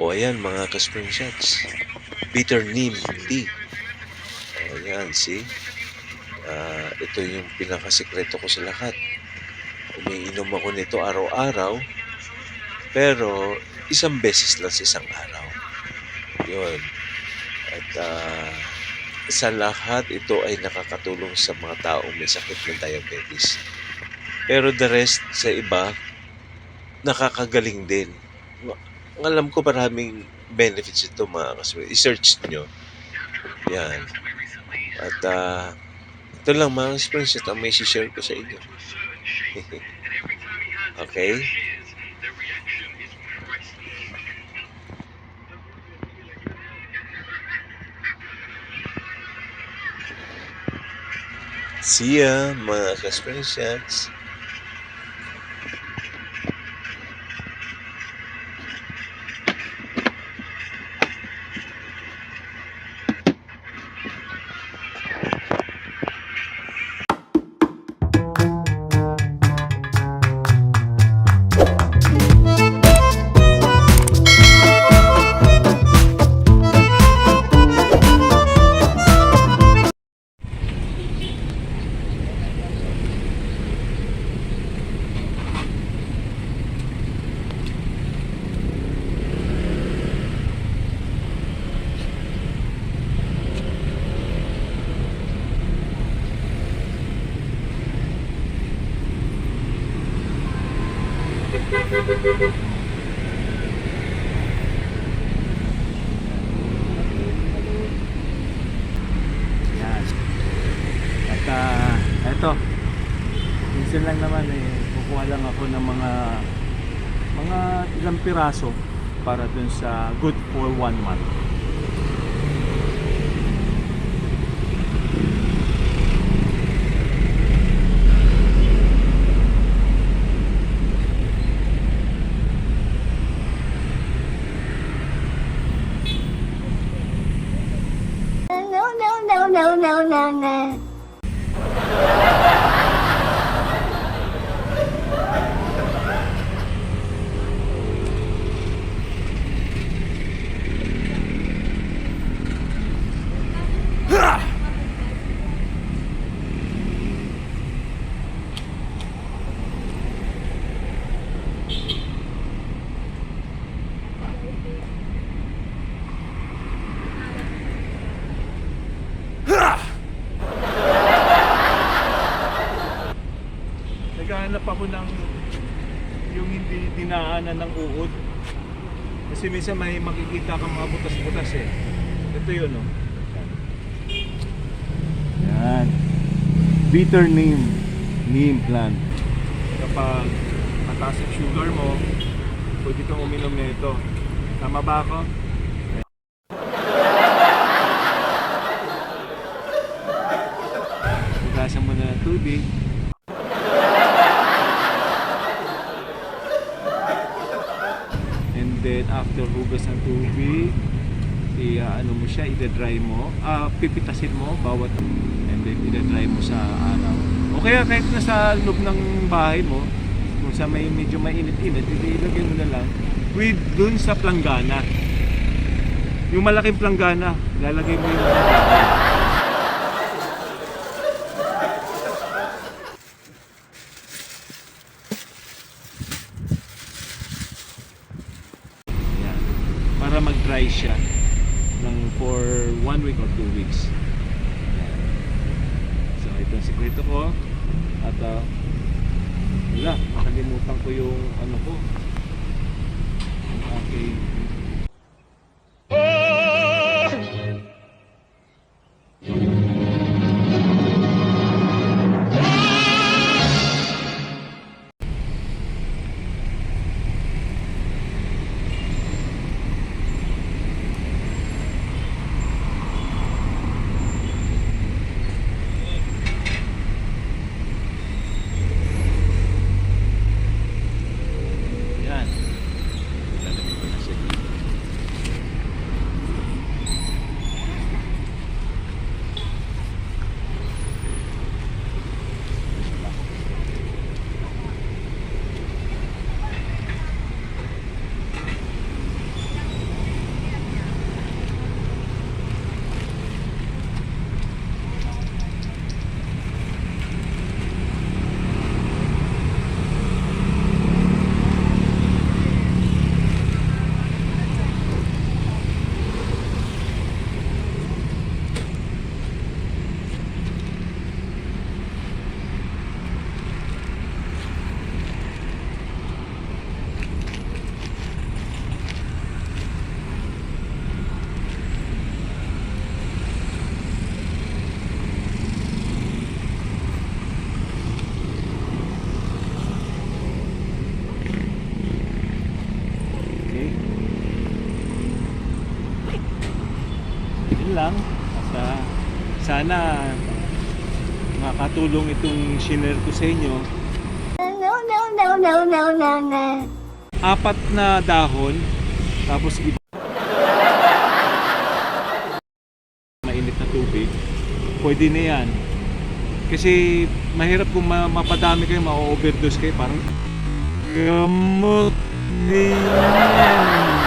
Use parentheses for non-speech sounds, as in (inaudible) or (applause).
O ayan mga ka-spring shots. Bitter neem tea. O ayan, see? Ah, ito yung pinakasikreto ko sa lahat. Umiinom ako nito araw-araw. Pero isang beses lang sa isang araw. Yun. At ah, sa lahat, ito ay nakakatulong sa mga taong may sakit ng diabetes. Pero the rest, sa iba, nakakagaling din. Alam ko maraming benefits ito mga kasway. I-search nyo. Yan. At ah, ito lang mga experience ang may share ko sa inyo. (laughs) okay? See ya, mga ka-experience Yan. At ah, eto. Minsan lang naman eh, kukuha lang ako ng mga mga ilang piraso para dun sa good for one month. No, no, no, Naghahanap ako ng yung hindi dinaanan ng uod. Kasi minsan may makikita kang mga butas-butas eh. Ito yun oh. Yan. Bitter neem. Neem plant. Kapag mataas ang sugar mo, pwede kang uminom nito. Tama ba ako? Hugasan mo na tubig. And after hugas ng tubig, i ano mo siya, i-dry mo, ah pipitasin mo bawat and then i-dry mo sa araw. O kaya kahit nasa loob ng bahay mo, kung sa may medyo mainit-init, ilagay mo na lang with dun sa planggana. Yung malaking planggana, lalagay mo yung Yan. Para mag-dry siya ng for one week or two weeks. So ito ang sikreto ko. At uh, wala, nakalimutan ko yung ano ko. Yung aking lang. At ah, sana makatulong itong shiner ko sa inyo. No, no, no, no, no, no, no. Apat na dahon, tapos i- mainit na tubig. Pwede na yan. Kasi mahirap kung ma- mapadami kayo, ma-overdose kayo, parang gamot din.